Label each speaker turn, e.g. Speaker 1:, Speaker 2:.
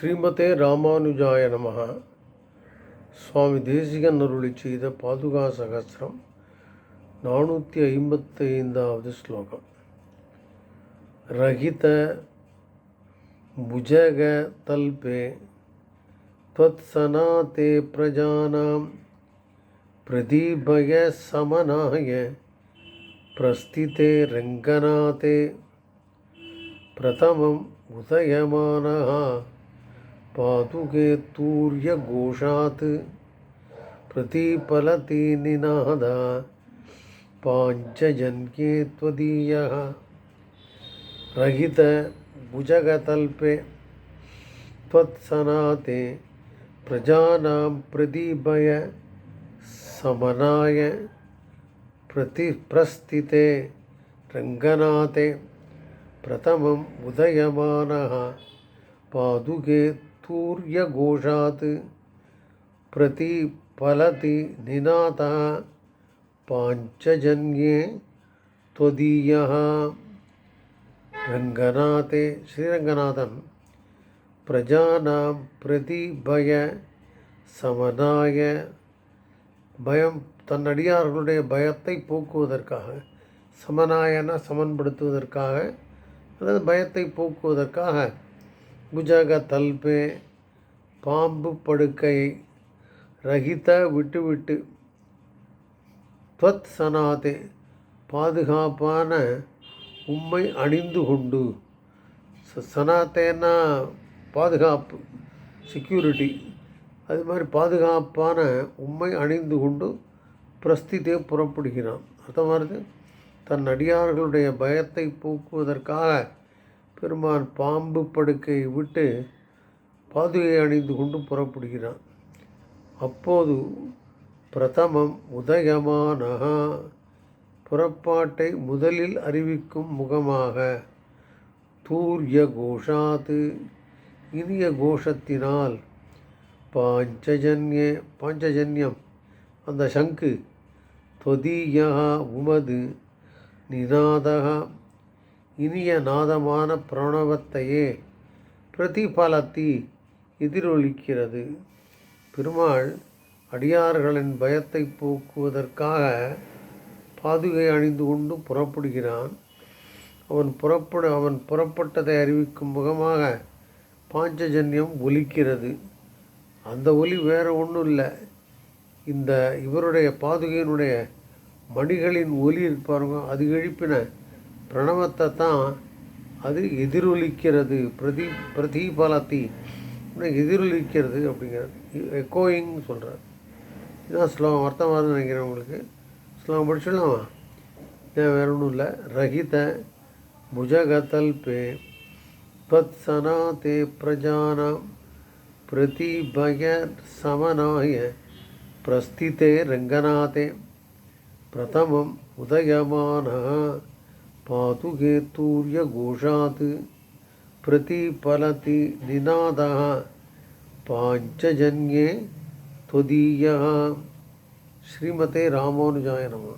Speaker 1: ஸ்ரீமதே ராமானுஜாய நமः சுவாமி தேசிகன் அருளி செய்த பாதுகா சகசிரம் நானூற்றி ஐம்பத்தைந்தாவது ஸ்லோகம் ரஹித भुजग तल्पे त्वत्सनाते प्रजानां प्रदीपय समनाय प्रस्थिते रङ्गनाथे प्रथमम् उदयमानः पादुके तूर्यघोषात् प्रतिफलति निनाद पाञ्चजन्ये त्वदीयः रहित भुजगतल्पे त्वत्सनाते प्रजानां प्रदीपय समनाय प्रति प्रस्थिते रङ्गनाथे प्रथमम् उदयमानः। पादुके तूर्यघोषात् प्रतिफलति निनादः पाञ्चजन्ये त्वदीयः ரங்கநாதே ஸ்ரீரங்கநாதன் பிரஜானாம் பிரதிபய சமனாய பயம் தன் அடியார்களுடைய பயத்தை போக்குவதற்காக சமனாயன சமன்படுத்துவதற்காக அதாவது பயத்தை போக்குவதற்காக புஜக தல்பே பாம்பு படுக்கை ரகித விட்டுவிட்டு துவத் சனாதே பாதுகாப்பான உம்மை அணிந்து கொண்டு. சனாத்தேன்னா பாதுகாப்பு செக்யூரிட்டி அது மாதிரி பாதுகாப்பான உம்மை அணிந்து கொண்டு பிரஸ்தித்தே புறப்படுகிறான். அர்த்தமாக இருக்குது தன் அடியார்களுடைய பயத்தை போக்குவதற்காக பெருமான் பாம்பு படுக்கையை விட்டு பாதுகை அணிந்து கொண்டு புறப்படுகிறான். அப்போது பிரதமம் உதயமானஹா புறப்பாட்டை முதலில் அறிவிக்கும் முகமாக தூர்ய கோஷாத்து இனிய கோஷத்தினால் பாஞ்சஜன்ய பாஞ்சஜன்யம் அந்த சங்கு தொதீயா உமது நிநாதகா இனிய நாதமான பிரணவத்தையே பிரதிபலத்தி எதிரொலிக்கிறது. பெருமாள் அடியார்களின் பயத்தை போக்குவதற்காக பாதுகை அணிந்து கொண்டு புறப்படுகிறான். அவன் புறப்பட அவன் புறப்பட்டதை அறிவிக்கும் முகமாக பாஞ்சஜன்யம் ஒலிக்கிறது. அந்த ஒலி வேறு ஒன்றும் இல்லை இந்த இவருடைய பாதுகையினுடைய மணிகளின் ஒலி இருப்பாருங்க அது எழுப்பின பிரணவத்தை தான் அது எதிரொலிக்கிறது பிரதி பிரதிபலத்தி. எதிரொலிக்கிறது அப்படிங்கிறது. எக்கோயிங்னு சொல்கிறார் இதுதான் ஸ்லோகம் அர்த்தமாக நினைக்கிறேன் உங்களுக்கு. ஸ்லோகம் படிச்சுடலாமா நான் வேற ஒன்றும் இல்லை. ரஹித புஜகதல்பே தத் சனாதே பிரஜானாம். பிரதிபய சமனாய. பிரஸ்திதே ரங்கநாதே. பிரதமம் உதயமான तूर्यघोषात् प्रतिफलति निनादः पाञ्चजन्ये त्वदीयः श्रीमते रामानुजाय नमः